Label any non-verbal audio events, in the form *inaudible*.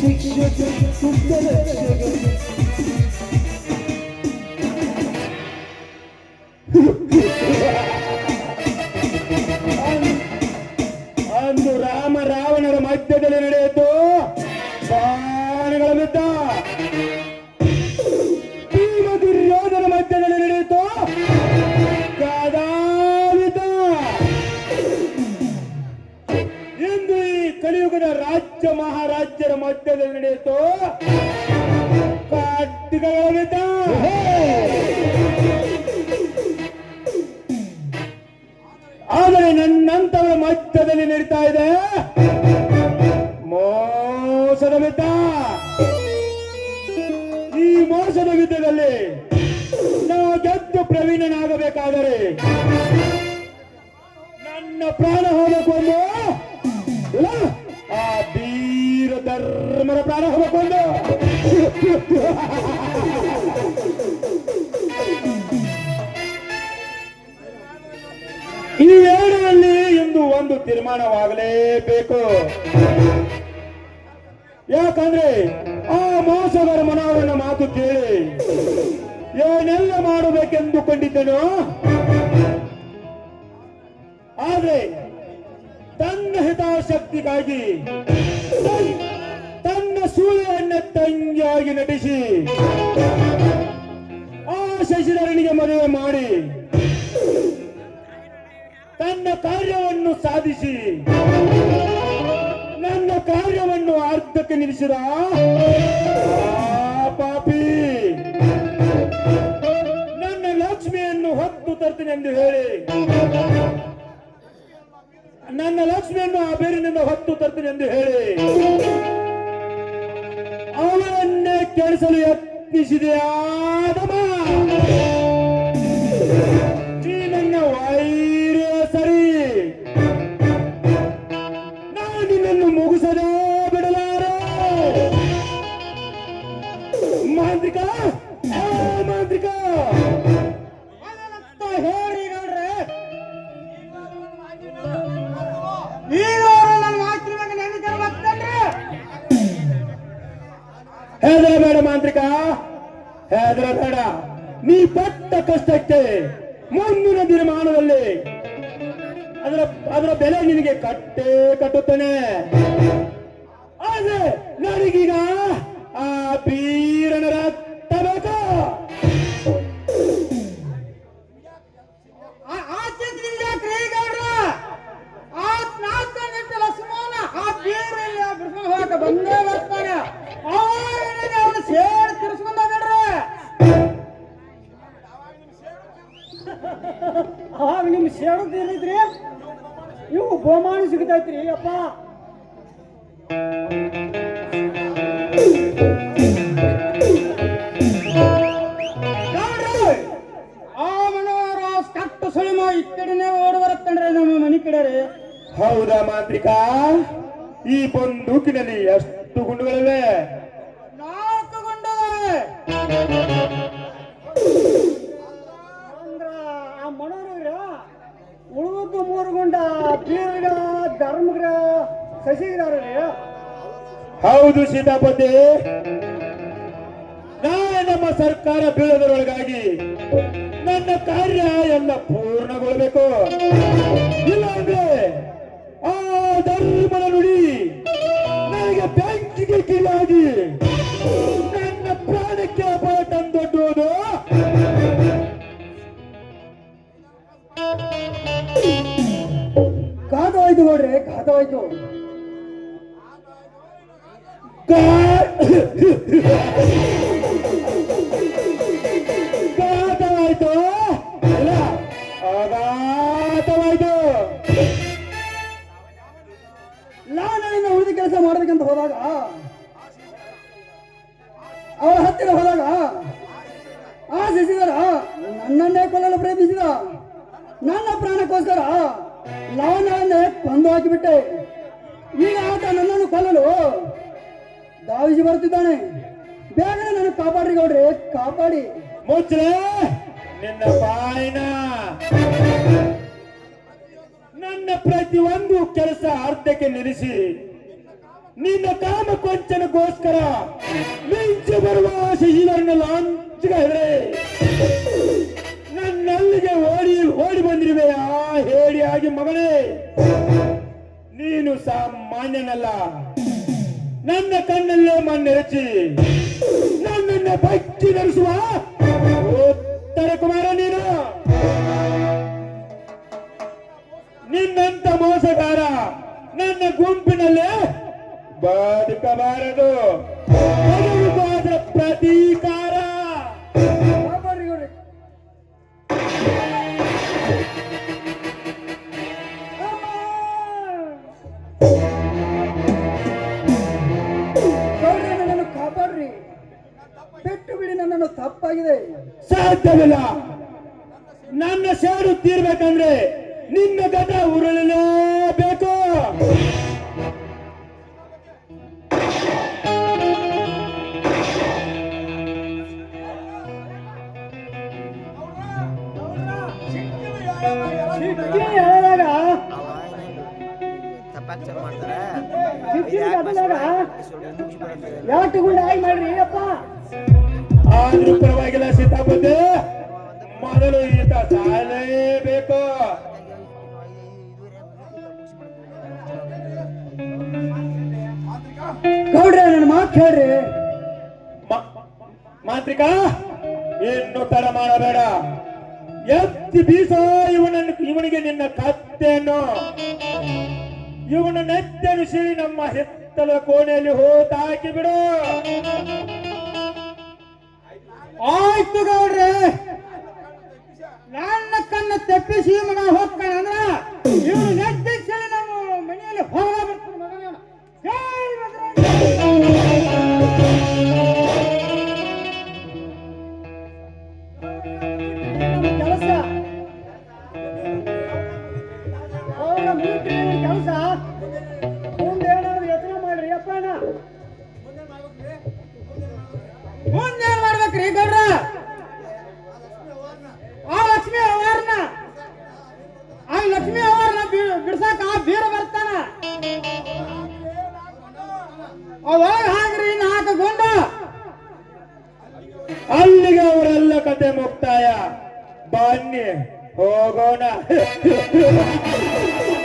ಶಿಕ್ಷಕ ಅಂದು ರಾಮ ರಾವಣರ ಮಧ್ಯದಲ್ಲಿ ನಡೆಯಿತು. ಬಾಣಗಳ ಮಹಾರಾಜ್ಯರ ಮಧ್ಯದಲ್ಲಿ ನಡೆಯಿತು. ಯುದ್ಧ ಆದರೆ ನನ್ನಂತವರ ಮಧ್ಯದಲ್ಲಿ ನಡೀತಾ ಇದೆ. ಮೋಸದ ಬಿದ್ದ ಈ ಮೋಸದ ಯುದ್ಧದಲ್ಲಿ ನಾ ಗೆದ್ದು ಪ್ರವೀಣನಾಗಬೇಕಾದರೆ ನನ್ನ ಪ್ರಾಣ ಹೋಗಬೇಕು ಈ ಎರಡರಲ್ಲಿ ಇಂದು ಒಂದು ತೀರ್ಮಾನವಾಗಲೇಬೇಕು. ಯಾಕಂದ್ರೆ ಆ ಮೋಸಗಾರ ಮನವನ್ನ ಮಾತು ಕೇಳಿ ಏನೆಲ್ಲ ಮಾಡಬೇಕೆಂದುಕೊಂಡಿದ್ದನು. ಆದ್ರೆ ತನ್ನ ಹಿತಾಸಕ್ತಿಗಾಗಿ ತನ್ನ ಸೂರ್ಯನ ತಂಗಿಯಾಗಿ ನಟಿಸಿ ಆ ಶಶಿಧರನಿಗೆ ಮದುವೆ ಮಾಡಿ ತನ್ನ ಕಾರ್ಯವನ್ನು ಸಾಧಿಸಿ ನನ್ನ ಕಾರ್ಯವನ್ನು ಅರ್ಧಕ್ಕೆ ನಿಲ್ಲಿಸಿದ ಪಾಪಿ. ನನ್ನ ಲಕ್ಷ್ಮಿಯನ್ನು ಹೊತ್ತು ತರ್ತೀನಿ ಎಂದು ಹೇಳಿ ನನ್ನ ಲಕ್ಷ್ಮಿಯನ್ನು ಆ ಬೇರಿನಿಂದ ಹೊತ್ತು ತರ್ತೀನಿ ಎಂದು ಹೇಳಿ ಅವನನ್ನೇ ಕೆಡಿಸಲು ಯತ್ನಿಸಿದೆಯಾದಮ ನೀ ನನ್ನ ವೈರ್ಯ ಸರಿ. ನಾನು ನಿನ್ನನ್ನು ಮುಗಿಸದೇ ಬಿಡಲಾರ. ಮಾಂತ್ರಿಕ ಹೆದರಬೇಡ ಮಾಂತ್ರಿಕ. ಹೆದರಬೇಡ ನೀ ಪಟ್ಟ ಕಷ್ಟಕ್ಕೆ ಮುಂದಿನ ದಿನಮಾನದಲ್ಲಿ ಅದರ ಅದರ ಬೆಲೆ ನಿನಗೆ ಕಟ್ಟೇ ಕಟ್ಟುತ್ತೇನೆ. ಆದ್ರೆ ನನಗೀಗ ಆ ಬೀರನ ಅವಾಗ ನಿಮ್ ಸೇಡು ತೀರಿದ್ರಿ ಇವು ಬಹುಮಾನ ಸಿಗ್ತೈತ್ರಿ, ಅಪ್ಪ. ಕಟ್ಟು ಸುಳಿಮ ಈ ಕಡೆನೆ ಓಡಿ ನಮ್ಮ ಮನೆ ಕಡೆ ಹೌದಾ ಮಾಂತ್ರಿಕ? ಈ ಬಂದೂಕಿನಲ್ಲಿ ಎಷ್ಟು ಗುಂಡುಗಳಿವೆ? ಉಳಿದದ್ದು ಮೂರು ಗುಂಡ ಬೀರ್ಗ ಧರ್ಮಗ್ರ ಶಶಿಗಿದಾರ ಹೌದು ಸೀತಾಪತಿ. ನಾಳೆ ನಮ್ಮ ಸರ್ಕಾರ ಬೀಳದರೊಳಗಾಗಿ ನನ್ನ ಕಾರ್ಯ ಎಲ್ಲ ಪೂರ್ಣಗೊಳ್ಳಬೇಕು. ಇಲ್ಲ ಅಂದ್ರೆ ಆ ಧರ್ಮದ ನುಡಿ ಘಾತವಾಯ್ತು ನೋಡ್ರಿ ಘಾತವಾಯ್ತು ಗಾ- ಘಾತವಾಯ್ತು ಇಲ್ಲ ಅಘಾತವಾಯ್ತು ಲಾವಣ್ಯದಿಂದ ಉಳಿದ ಕೆಲಸ ಮಾಡ್ಬೇಕಂತ ಹೋದಾಗ, ಅವಳ ಹತ್ತಿರ ಹೋದಾಗ, ಆಶಿಸಿದರ? ನನ್ನನ್ನೇ ಕೊಲ್ಲಲು ಪ್ರಯತ್ನಿಸಿದ? ನನ್ನ ಪ್ರಾಣಕ್ಕೋಸ್ಕರ ಲಾವಣ್ಯವನ್ನೇ ಕೊಂದು ಹಾಕಿಬಿಟ್ಟೆ. ಈಗ ಆತ ನನ್ನನ್ನು ಕೊಲ್ಲಲು ಧಾವಿಸಿ ಬರ್ತಿದ್ದಾನೆ ಬೇಗ ನನ್ನ ಕಾಪಾಡ್ರಿ ಗೌಡ್ರಿ, ಕಾಪಾಡಿ. ಮುಚ್ಚ್ರೆ ನಿನ್ನ ಬಾಯಿನ ನನ್ನ ಪ್ರತಿಯೊಂದು ಕೆಲಸ ಅರ್ಧಕ್ಕೆ ನಿಲ್ಲಿಸಿ. ನಿನ್ನ ಕಾಮ ಕೊಂಚನಗೋಸ್ಕರ ಮಿಂಚು ಬರುವ ಶಶಿಧರನ ಲಾಂಛಿಗೆ ಹೆದ್ರೆ. ನನ್ನಲ್ಲಿಗೆ ಓಡಿ ಓಡಿ ಬಂದಿರುವೆಯಾ ಆಗಿ ಮಗನೇ ನೀನು ಸಾಮಾನ್ಯನಲ್ಲ. ನನ್ನ ಕಣ್ಣಲ್ಲೇ ಮಣ್ಣೆರಚಿ ನನ್ನನ್ನ ಬಚ್ಚಿ ನಡೆಸುವ ಉತ್ತರ ಕುಮಾರ ನೀನು. ನಿನ್ನಂತ ಮೋಸಗಾರ ನನ್ನ ಗುಂಪಿನಲ್ಲೇ ಬದುಕಬಾರದು. ಬದುಕು ನನ್ನನ್ನು ತಪ್ಪಾಗಿದೆ. ಸಾಧ್ಯವಿಲ್ಲ. ನನ್ನ ಸೇಡು ತೀರ್ಬೇಕಂದ್ರೆ ನಿನ್ನ ಗದ ಉರುಳಲೇಬೇಕು. ಯಾಕೆ ಗುಂಡ ಆಗಿ ಮಾಡ್ರಿ ಅಪ್ಪ ಆದ್ರೂ ಪರವಾಗಿಲ್ಲ ಸೀತಾಪತಿ. ಮೊದಲು ಈತ ಸಾಲೇಬೇಕು. ಗೌಡ್ರೆ, ನನ್ನ ಮಾತು ಕೇಳ್ರಿ ಮಾತ್ರಿಕಾ, ಇನ್ನು ತಡ ಮಾಡಬೇಡ. ಎತ್ತಿ ಬೀಸ ಇವನನ್ನು ಇವನಿಗೆ ನಿನ್ನ ಕತ್ತೆಯನ್ನು. ಇವನ ನೆತ್ತನು ಸಿಳಿ ನಮ್ಮ ಹಿತ್ತಲ ಕೋಣೆಯಲ್ಲಿ ಹೋತಾಕಿ ಬಿಡು ಆಯ್ತು ಗೌಡ್ರೆ. ನನ್ನ ಕಣ್ಣ ತೆಪ್ಪಿಸಿ ಮಗ ಹೋಗ್ತಾನೆ ಅಂದ್ರ ಇವನು ನೆಟ್ಟಿಸಲಿ ನಮ್ಮ ಮನೆಯಲ್ಲಿ ಹೋಗ ಬರ್ತಾನೆ ಮಗನ ಕೆಲಸ. ಕತೆ ಮುಕ್ತಾಯ. ಬನ್ನಿ ಹೋಗೋಣ. *laughs*